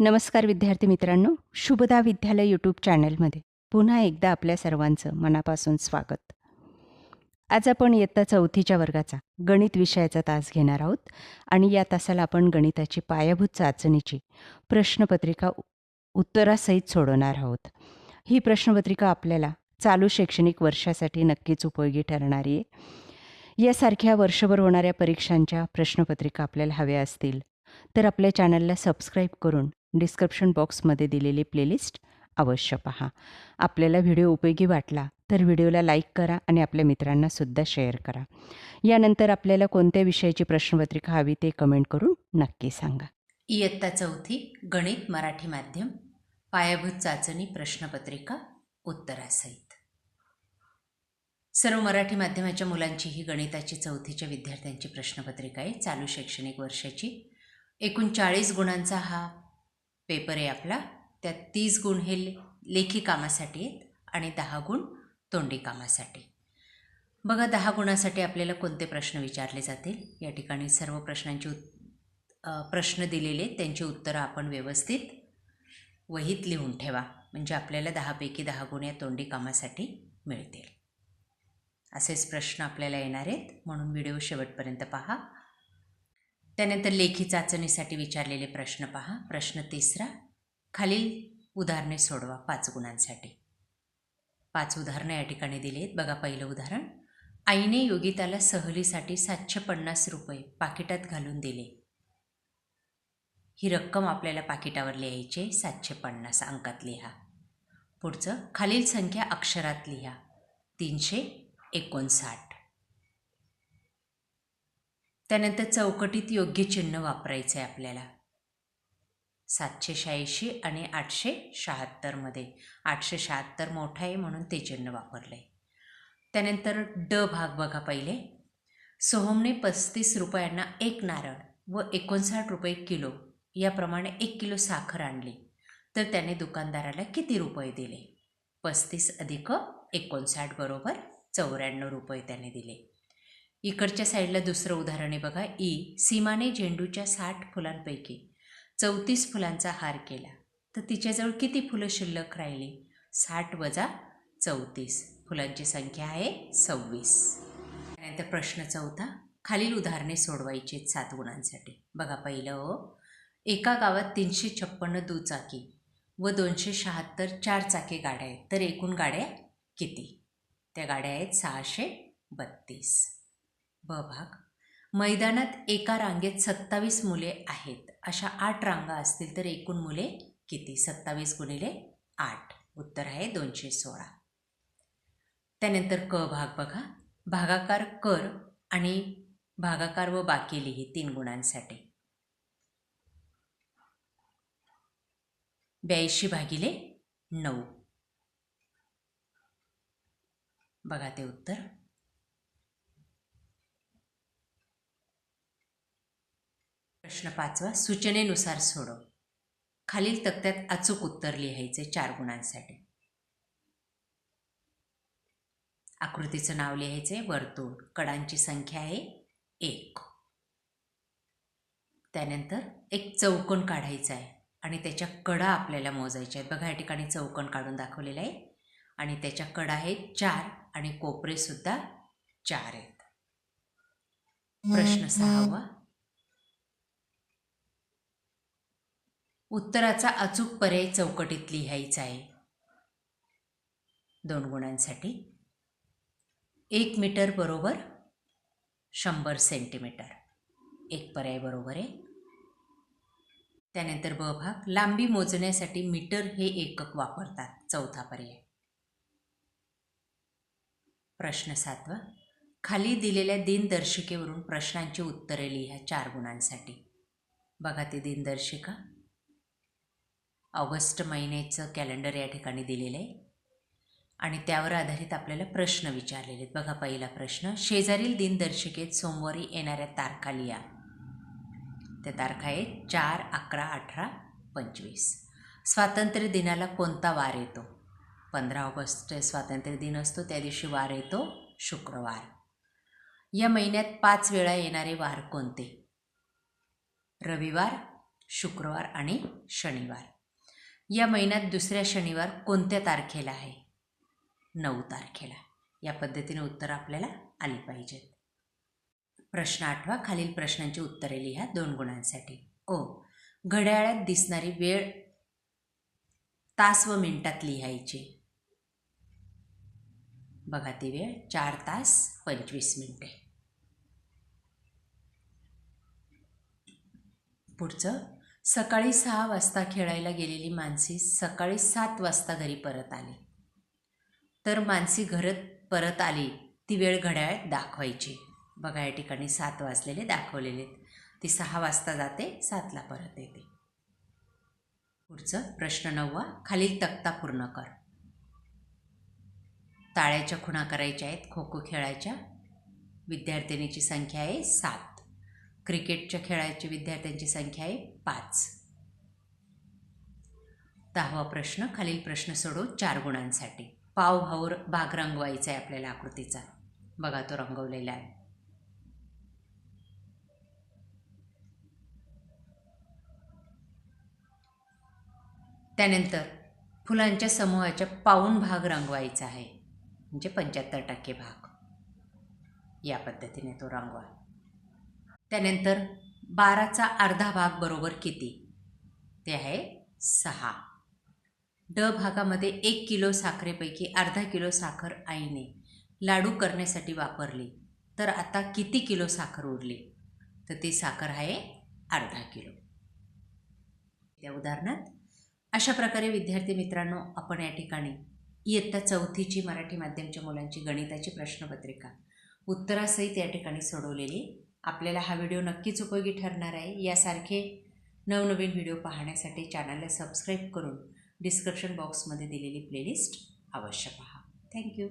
नमस्कार विद्यार्थी मित्रांनो शुभदा विद्यालय यूट्यूब चॅनलमध्ये पुन्हा एकदा आपल्या सर्वांचं मनापासून स्वागत. आज आपण इयत्ता चौथीच्या वर्गाचा गणित विषयाचा तास घेणार आहोत आणि या तासाला आपण गणिताची पायाभूत चाचणीची प्रश्नपत्रिका उत्तरासहित सोडवणार आहोत. ही प्रश्नपत्रिका आपल्याला चालू शैक्षणिक वर्षासाठी नक्कीच उपयोगी ठरणारी आहे. यासारख्या वर्षभर होणाऱ्या परीक्षांच्या प्रश्नपत्रिका आपल्याला हव्या असतील तर आपल्या चॅनलला सबस्क्राईब करून डिस्क्रिप्शन बॉक्समध्ये दिलेली प्लेलिस्ट अवश्य पहा. आपल्याला व्हिडिओ उपयोगी वाटला तर व्हिडिओला लाईक करा आणि आपल्या मित्रांनासुद्धा शेअर करा. यानंतर आपल्याला कोणत्या विषयाची प्रश्नपत्रिका हवी ते कमेंट करून नक्की सांगा. इयत्ता चौथी गणित मराठी माध्यम पायाभूत चाचणी प्रश्नपत्रिका उत्तरासहित. सर्व मराठी माध्यमाच्या मुलांची ही गणिताची चौथीच्या विद्यार्थ्यांची प्रश्नपत्रिका आहे चालू शैक्षणिक वर्षाची. एकूण चाळीस गुणांचा हा पेपर आहे आपला. त्यात तीस गुण हे लेखी कामासाठी आहेत आणि दहा गुण तोंडी कामासाठी. बघा दहा गुणासाठी आपल्याला कोणते प्रश्न विचारले जातील? या ठिकाणी सर्व प्रश्नांची उत प्रश्न दिलेले आहेत, त्यांची उत्तरं आपण व्यवस्थित वहीत लिहून ठेवा. म्हणजे आपल्याला दहापैकी दहा गुण या तोंडी कामासाठी मिळतील. असेच प्रश्न आपल्याला येणार आहेत. म्हणून व्हिडिओ शेवटपर्यंत पहा. त्यानंतर लेखी चाचणीसाठी विचारलेले प्रश्न पहा. प्रश्न तिसरा खालील उदाहरणे सोडवा पाच गुणांसाठी. पाच उदाहरणं या ठिकाणी दिली आहेत. बघा पहिलं उदाहरण. आईने योगिताला सहलीसाठी सातशे पन्नास रुपये पाकिटात घालून दिले. ही रक्कम आपल्याला पाकिटावर लिहायची आहे, सातशे पन्नास अंकात लिहा. पुढचं खालील संख्या अक्षरात लिहा. तीनशे एकोणसाठ. त्यानंतर चौकटीत योग्य चिन्ह वापरायचं आहे आपल्याला. सातशे शहाऐंशी आणि आठशे शहात्तरमध्ये आठशे शहात्तर मोठा आहे म्हणून ते चिन्ह वापरलं आहे त्यानंतर ड भाग बघा पहिले. सोहमने पस्तीस रुपयांना एक नारळ व एकोणसाठ रुपये किलो याप्रमाणे एक किलो साखर आणली. तर त्याने दुकानदाराला किती रुपये दिले? पस्तीस अधिक एकोणसाठ बरोबर चौऱ्याण्णव रुपये त्याने दिले. इकडच्या साईडला दुसरं उदाहरण आहे बघा. ई सीमाने झेंडूच्या साठ फुलांपैकी चौतीस फुलांचा हार केला. तर तिच्याजवळ किती फुलं शिल्लक राहिली? साठ वजा चौतीस. फुलांची संख्या आहे सव्वीस. त्यानंतर प्रश्न चौथा खालील उदाहरणे सोडवायची आहेत सात गुणांसाठी. बघा पहिलं हो एका गावात तीनशे छप्पन्न दुचाकी व दोनशे शहात्तर चार चाकी गाड्या आहेत. तर एकूण गाड्या किती? त्या गाड्या आहेत सहाशे बत्तीस. ब भाग मैदानात एका रांगेत सत्तावीस मुले आहेत. अशा आठ रांगा असतील तर एकूण मुले किती? सत्तावीस गुणिले आठ. उत्तर आहे दोनशे सोळा. त्यानंतर क भाग बघा. भागाकार कर आणि भागाकार व बाकी लिही तीन गुणांसाठी. ब्याऐंशी भागिले नऊ. बघा ते उत्तर. प्रश्न पाचवा सूचनेनुसार सोडव. खालील तक्त्यात अचूक उत्तर लिहायचे चार गुणांसाठी. आकृतीचं नाव लिहायचे वर्तुळ. कडांची संख्या आहे एक. त्यानंतर एक चौकोन काढायचा आहे आणि त्याच्या कडा आपल्याला मोजायच्या आहेत. बघा या ठिकाणी चौकोन काढून दाखवलेलं आहे. आणि त्याच्या कडा आहेत चार आणि कोपरे सुद्धा चार आहेत. प्रश्न सहावा उत्तराचा अचूक पर्याय चौकटीत लिहायचा आहे. दोन गुणांसाठी. एक मीटर बरोबर शंभर सेंटीमीटर. एक पर्याय बरोबर आहे. त्यानंतर ब भाग. लांबी मोजण्यासाठी मीटर हे एकक वापरतात. चौथा पर्याय. प्रश्न सातवा. खाली दिलेल्या दिनदर्शिकेवरून प्रश्नांची उत्तरे लिहा चार गुणांसाठी. बघा ती दिनदर्शिका. ऑगस्ट महिन्याचं कॅलेंडर या ठिकाणी दिलेलं आहे. आणि त्यावर आधारित आपल्याला प्रश्न विचारलेले आहेत. बघा पहिला प्रश्न शेजारील दिनदर्शिकेत सोमवारी येणाऱ्या तारखा लिहा. त्या तारखा आहेत चार अकरा अठरा पंचवीस. स्वातंत्र्य दिनाला कोणता वार येतो? पंधरा ऑगस्ट स्वातंत्र्य दिन असतो त्या दिवशी वार येतो शुक्रवार. या महिन्यात पाच वेळा येणारे वार कोणते? रविवार शुक्रवार आणि शनिवार. या महिन्यात दुसऱ्या शनिवार कोणत्या तारखेला आहे? नऊ तारखेला. या पद्धतीने उत्तर आपल्याला आली पाहिजेत. प्रश्न आठवा. खालील प्रश्नांची उत्तरे लिहा दोन गुणांसाठी. ओ. घड्याळात दिसणारी वेळ तास व मिनिटात लिहायची. बघा ती वेळ. चार तास पंचवीस मिनिटे. पुढचं. सकाळी सहा वाजता खेळायला गेलेली मानसी सकाळी सात वाजता घरी परत आली. तर मानसी घरात परत आली. ती वेळ घड्याळात दाखवायची. बघा या ठिकाणी सात वाजलेले दाखवलेले आहेत. ती सहा वाजता जाते सातला परत येते. पुढचं प्रश्न नववा खालील तक्ता पूर्ण कर. ताळ्याच्या खुणा करायच्या आहेत खो खो खेळायच्या. विद्यार्थिनीची संख्या आहे सात. क्रिकेटच्या खेळायची विद्यार्थ्यांची संख्या आहे पाच. दहावा प्रश्न खालील प्रश्न सोडव चार गुणांसाठी. पावभाऊर भाग रंगवायचा आहे आपल्याला आकृतीचा. बघा तो रंगवलेला आहे. त्यानंतर फुलांच्या समूहाच्या पाऊण भाग रंगवायचा आहे. म्हणजे पंच्याहत्तर टक्के भाग. या पद्धतीने तो रंगवा. त्यानंतर बाराचा अर्धा भाग बरोबर किती? ते आहे सहा. ड भागामध्ये एक किलो साखरेपैकी अर्धा किलो साखर आईने लाडू करण्यासाठी वापरली. तर आता किती किलो साखर उरली? तर ती साखर आहे अर्धा किलो. त्या उदाहरणात अशा प्रकारे विद्यार्थी मित्रांनो आपण या ठिकाणी इयत्ता चौथीची मराठी माध्यमच्या मुलांची गणिताची प्रश्नपत्रिका उत्तरासहित या ठिकाणी सोडवलेली आपल्याला हा व्हिडिओ नक्कीच उपयोगी ठरणार आहे. यासारखे नवनवीन व्हिडिओ पाहण्यासाठी चॅनलला सबस्क्राईब करून डिस्क्रिप्शन बॉक्समध्ये दिलेली प्लेलिस्ट अवश्य पहा. थँक्यू.